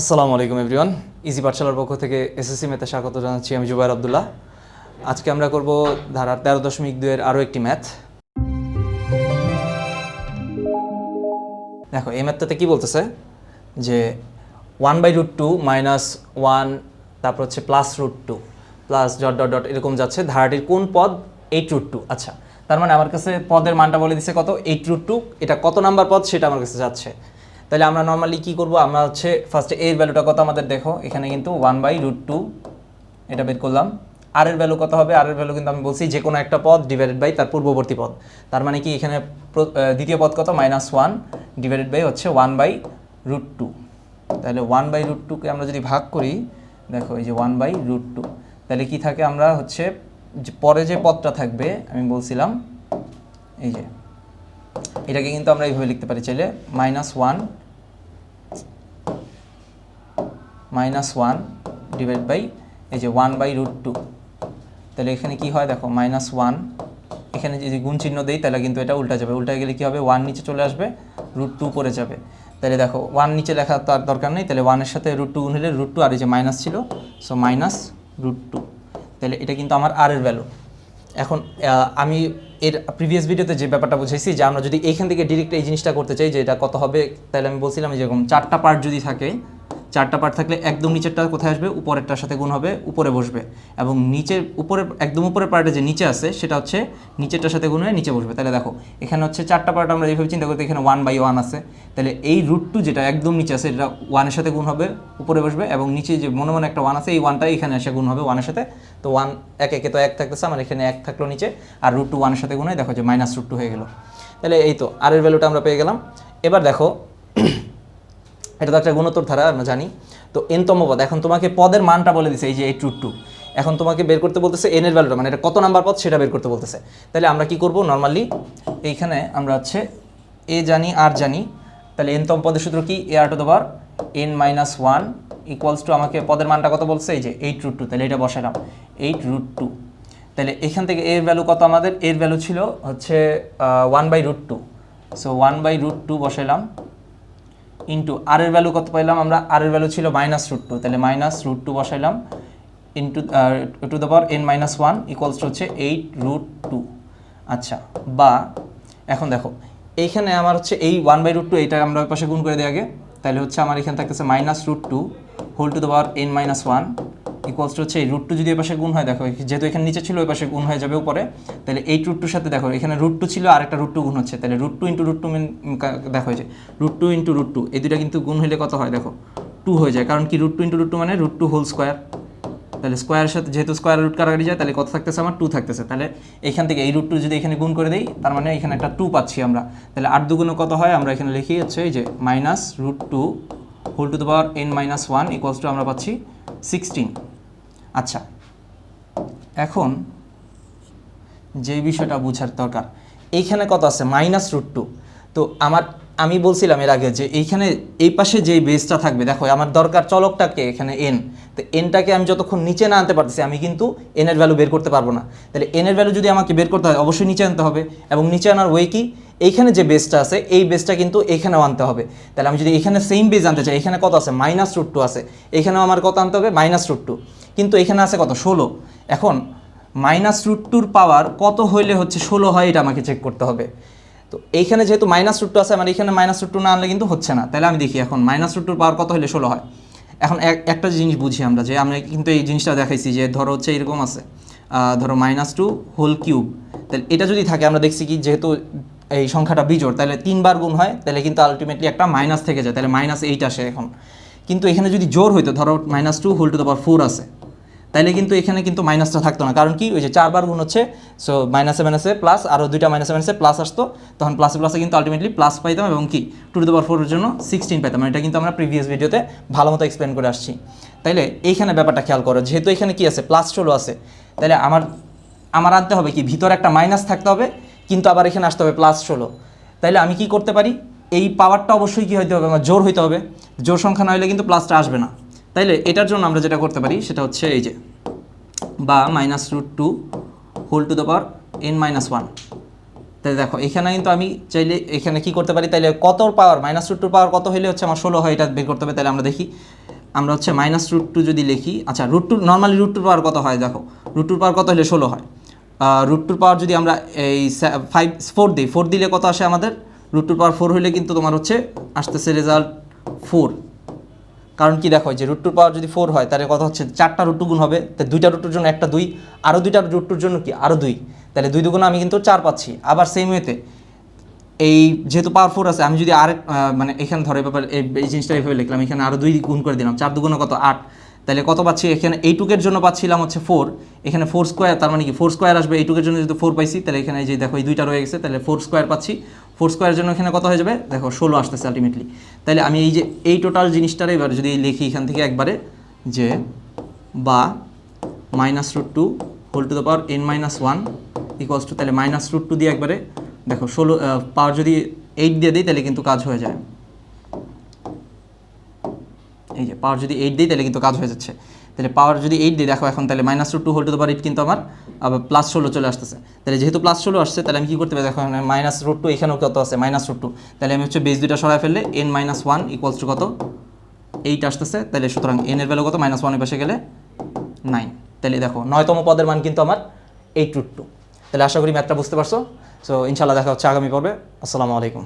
আসসালামু আলাইকুম everyone easy পাঠশালার পক্ষ থেকে এসএসসি মেতে স্বাগত জানাচ্ছি আমি জুবাইর আবদুল্লাহ। আজকে আমরা করব ধারার তেরো দশমিক দুইয়ের আরও একটি ম্যাথ। দেখো, এই ম্যাথটাতে কি বলতেছে? যে one by root two minus one তারপর হচ্ছে plus root two plus dot dot dot এরকম যাচ্ছে। ধারাটির কোন পদ? এইট রুট টু আচ্ছা তার মানে আমার কাছে পদের মানটা বলে দিছে কত? এইট রুট টু এটা কত নাম্বার পদ? সেটা আমার কাছে যাচ্ছে। তাহলে আমরা নর্মালি কি করব? আমরা হচ্ছে ফার্স্টে এর ভ্যালুটা কত আমাদের দেখো? এখানে কিন্তু ওয়ান বাই রুট টু এটা বের করলাম। আর এর ভ্যালু কত হবে? আর এর ভ্যালু কিন্তু আমি বলছি যে কোনো একটা পদ ডিভাইডেড বাই তার পূর্ববর্তী পদ। তার মানে কি এখানে দ্বিতীয় পদ কত? মাইনাস ওয়ান ডিভাইডেড বাই হচ্ছে ওয়ান বাই রুট টু তাহলে ওয়ান বাই রুট টুকে আমরা যদি ভাগ করি, দেখো এই যে ওয়ান বাই রুট টু তাহলে কি থাকে? আমরা হচ্ছে পরে যে পদটা থাকবে, আমি বলছিলাম, এই যে এটাকে কিন্তু আমরা এইভাবে লিখতে পারি, চাইলে minus one minus one divide by এই যে ওয়ান বাই রুট টু তাহলে এখানে কি হয় দেখো মাইনাস ওয়ান এখানে যদি গুণ চিহ্ন দেই তাহলে কিন্তু এটা উল্টা যাবে। উল্টা গেলে কি হবে? ওয়ান নিচে চলে আসবে রুট টু পরে যাবে। তাহলে দেখো ওয়ান নিচে লেখা তো আর দরকার নেই। তাহলে ওয়ানের সাথে রুট টু গুণ হলে রুট টু আর এই যে মাইনাস ছিল সো মাইনাস রুট টু তাহলে এটা কিন্তু আমার আর এর ভ্যালু এখন আমি এর প্রিভিয়াস ভিডিওতে যে ব্যাপারটা বুঝেছি যে আমরা যদি এইখান থেকে ডিরেক্ট এই জিনিসটা করতে চাই যে এটা কত হবে, তাহলে আমি বলছিলাম যেরকম চারটা পার্ট যদি থাকে চারটা পার্ট থাকলে একদম নিচেরটা কোথায় আসবে? উপরেরটার সাথে গুণ হবে, উপরে বসবে। এবং নিচের উপরের একদম উপরের পার্টে যে নিচে আছে, সেটা হচ্ছে নিচেরটার সাথে গুণ হয়ে নিচে বসবে। তাহলে দেখো, এখানে হচ্ছে চারটা পার্ট আমরা এইভাবে চিন্তা করতে এখানে ওয়ান বাই ওয়ান আছে। তাহলে এই রুট টু যেটা একদম নিচে আছে, এটা ওয়ানের সাথে গুণ হবে, উপরে বসবে এবং নিচে যে মনে মনে একটা ওয়ান আছে, এই ওয়ানটা এখানে এসে গুণ হবে ওয়ানের সাথে। তো ওয়ান এক, একে তো এক থাকতেছে, আমার এখানে এক থাকল নিচে। আর রুট টু ওয়ানের সাথে গুণ হয় দেখো যে মাইনাস রুট টু হয়ে গেল। তাহলে এই তো আর এর ভ্যালুটা আমরা পেয়ে গেলাম। এবার দেখো এটা তো একটা গুণোত্তর ধারা, আমরা জানি। তো এনতম পদ, এখন তোমাকে পদের মানটা বলে দিছে এই যে এই রুট টু এখন তোমাকে বের করতে বলতেছে এন এর ভ্যালুটা মানে এটা কত নাম্বার পদ সেটা বের করতে বলতেছে। তাহলে আমরা কি করব নর্মালি এইখানে আমরা হচ্ছে এ জানি আর জানি। তাহলে এনতম পদের সূত্র কি? এ আর টু দেবার n minus one equals to আমাকে পদের মানটা কত বলছে? এই যে এইট রুট টু তাহলে এটা বসালাম। এইট রুট টু তাহলে এখান থেকে এর ভ্যালু কত আমাদের? এর ভ্যালু ছিল হচ্ছে one by root two so one by root two বসাইলাম into r এর ভ্যালু কত পাইলাম? আমরা আর এর ভ্যালু ছিল মাইনাস রুট টু তাহলে minus root two বসাইলাম into to the power n minus one equals হচ্ছে এইট রুট টু আচ্ছা বা এখন দেখো এইখানে আমার হচ্ছে এই ওয়ান বাই রুট টু এইটা আমরা ওই পাশে গুণ করে দিই আগে। তাহলে হচ্ছে আমার এখানে থাকতেছে minus root two whole to the power n minus one equals to হচ্ছে এই রুট টু যদি ওই পাশে গুণ হয় দেখো যেহেতু এখানে নিচে ছিল ওই পাশে গুণ হয়ে যাবে উপরে তাহলে এই রুট টুর সাথে দেখো এখানে রুট টু ছিল আর একটা রুট টু গুণ হচ্ছে তাহলে root two into root two দেখো যে root two into root two এই দুটা কিন্তু গুণ হলে কত হয় দেখো টু হয়ে যায় কারণ কি root two into root two মানে রুট টু হোল স্কোয়ার তাহলে স্কোয়ারের সাথে যেহেতু স্কোয়ার রুট কাটাকাটি যায় তাহলে কত থাকতেছে আমার টু থাকতেছে তাহলে এখান থেকে এই রুট টু যদি এখানে গুণ করে দিই তার মানে এখানে একটা টু পাচ্ছি আমরা তাহলে আট দুগুণে কত হয় আমরা এখানে লিখি হচ্ছে এই যে minus root two whole to the power n minus one equals to আমরা পাচ্ছি সিক্সটিন আচ্ছা এখন যে বিষয়টা বোঝার দরকার, এইখানে কত আছে? Minus root two. তো আমার, আমি বলছিলাম এর আগে যে এইখানে এই পাশে যেই বেসটা থাকবে, দেখো, আমার দরকার চলকটাকে এখানে এন তো এনটাকে আমি যতক্ষণ নিচে না আনতে পারতেছি, আমি কিন্তু এনের ভ্যালু বের করতে পারব না। তাহলে এনের ভ্যালু যদি আমাকে বের করতে হয়, অবশ্যই নিচে আনতে হবে। এবং নিচে আনার ওয়ে কি? এইখানে যে বেসটা আছে, এই বেসটা কিন্তু এইখানেও আনতে হবে। তাহলে আমি যদি এখানে সেম বেস আনতে চাই, এখানে কত আছে? মাইনাস রুট টু আছে। এখানেও আমার কত আনতে হবে? Minus root two. কিন্তু এখানে আছে কত? ষোলো। এখন মাইনাস রুট টুর পাওয়ার কত হইলে হচ্ছে ষোলো হয় এটা আমাকে চেক করতে হবে। তো এইখানে যেহেতু মাইনাস রুট টু আছে আমার এখানে মাইনাস রুট টু না আনলে কিন্তু হচ্ছে না। তাহলে আমি দেখি এখন মাইনাস রুট টুর পাওয়ার কত হলে ষোলো হয়? এখন এক- একটা জিনিস বুঝি আমরা যে আমরা কিন্তু এই জিনিসটা দেখাইছি যে ধরো হচ্ছে এরকম আছে ধরো মাইনাস টু হোল কিউব তাহলে এটা যদি থাকে, আমরা দেখছি কি যেহেতু এই সংখ্যাটা বিজোড়, তাহলে তিনবার গুণ হয়, তাহলে কিন্তু আলটিমেটলি একটা মাইনাস থেকে যায়, তাহলে মাইনাস এইট আসে এখন। কিন্তু এখানে যদি জোর হইতো, ধরো minus two whole to the power four আছে তাইলে কিন্তু এখানে কিন্তু মাইনাসটা থাকতো না। কারণ কি? ওই যে চারবার গুণ হচ্ছে সো মাইনাসে মাইনাসে প্লাস আরও দুইটা মাইনাসে মাইনাসে প্লাস আসতো। তখন প্লাসে প্লাসে কিন্তু আলটিমেটলি প্লাস পাইতাম এবং কি? টু টু পাওয়ার ফোরের জন্য সিক্সটিন পাইতাম। এটা কিন্তু আমরা প্রিভিয়াস ভিডিওতে ভালো মতো এক্সপ্লেন করে আসছি। তাইলে এইখানে ব্যাপারটা খেয়াল করো, যেহেতু এখানে কি আছে? প্লাস ষোলো আছে। তাহলে আমার আমার আনতে হবে কি? ভিতরে একটা মাইনাস থাকতে হবে, কিন্তু আবার এখানে আসতে হবে প্লাস ষোলো। তাইলে আমি কি করতে পারি? এই পাওয়ারটা অবশ্যই কী হইতে হবে? আমার জোর হইতে হবে। জোর সংখ্যা না হলে কিন্তু প্লাসটা আসবে না। তাইলে এটার জন্য আমরা যেটা করতে পারি, সেটা হচ্ছে এই যে, বা minus root two whole to the power n minus one তাই দেখো, এখানে কিন্তু আমি চাইলে, এখানে কি করতে পারি? তাইলে কত power minus root two power কত হলে হচ্ছে আমার ষোলো হয়, এটা বের করতে হবে তাহলে আমরা দেখি। আমরা হচ্ছে মাইনাস রুট টু যদি লিখি আচ্ছা রুট টু নর্মালি রুট টুর পাওয়ার কত হয়? দেখো রুট টুর পাওয়ার কত হলে ষোলো হয়? রুট টুর পাওয়ার যদি আমরা এই ফাইভ ফোর দিই ফোর দিলে কত আসে আমাদের? রুট টুর পাওয়ার ফোর হলে কিন্তু তোমার হচ্ছে, আসতেছে রেজাল্ট ফোর কারণ কি দেখো, যে রুট টুর পাওয়ার যদি ফোর হয়, তাহলে কথা হচ্ছে চারটা রুট টু গুণ হবে তাহলে দুইটা রুট টুর জন্য একটা দুই আরও দুইটা রুট টুর জন্য কি? আরও দুই। তাহলে দুই দুগুণ আমি কিন্তু চার পাচ্ছি। আবার সেম ওয়েতে এই যেহেতু পাওয়ার ফোর আছে, আমি যদি আরেক মানে এখানে ধরে ব্যাপার, এই জিনিসটা এইভাবে লিখলাম, এখানে আরও দুই গুণ করে দিলাম, চার দুগুণে কত? আট। তাহলে কত পাচ্ছি? এখানে এইটুকের জন্য পাচ্ছিলাম হচ্ছে ফোর এখানে ফোর স্কোয়ার তার মানে কি? ফোর স্কোয়ার আসবে এইটুকের জন্য যদি ফোর পাইছি, তাহলে এখানে যে দেখো, এই দুইটা রয়ে গেছে, তাহলে ফোর স্কোয়ার পাচ্ছি। ফোর স্কোয়ারের জন্য এখানে কত হয়ে যাবে? দেখো, ষোলো আসতেছে আলটিমেটলি তাহলে আমি এই যে এই টোটাল জিনিসটার এবার যদি লিখি এখান থেকে একবারে, যে বা minus root two whole to the power n minus one equals to তাহলে মাইনাস রুট টু দিয়ে একবারে, দেখো, ষোলো পাওয়ার যদি এইট দিয়ে দিই, তাহলে কিন্তু কাজ হয়ে যায়। এই যে পাওয়ার যদি এইট দিই তাহলে কিন্তু কাজ হয়ে যাচ্ছে। তাহলে পাওয়ার যদি এইট দিই দেখো এখন তাহলে minus root two whole to the power eight কিন্তু আমার, আবার প্লাস ষোলো চলে আসতেছে। তাহলে যেহেতু প্লাস ষোলো আসছে, তাহলে আমি কী করতে পারি? দেখো মাইনাস রুট টু এখানেও কত আছে? মাইনাস রুট টু তাহলে আমি হচ্ছে বেস দুইটা সরাই ফেললে n minus one equals to কত? এইট আসতেছে। তাহলে সুতরাং এন এর ভ্যালু কত? মাইনাস ওয়ানের পাশে গেলে নাইন তাহলে দেখো নয়তম পদের মান কিন্তু আমার এইট রুট টু তাহলে আশা করি ম্যাথটা বুঝতে পারছ। সো ইনশাল্লাহ দেখা হচ্ছে আগামী পর্বে। আসসালামু আলাইকুম।